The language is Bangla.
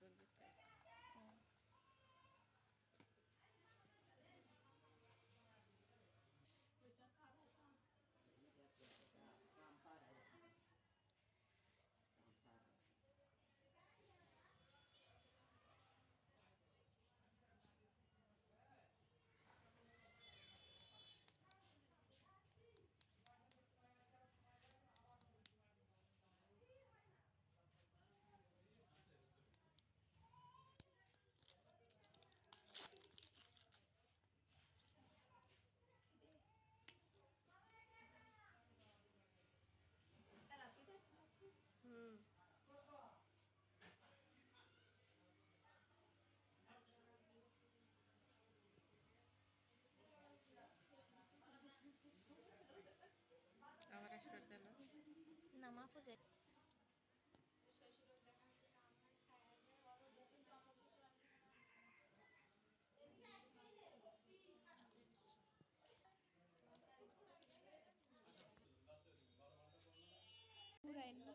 say goodbye. না মা পূজায় পুরাই না।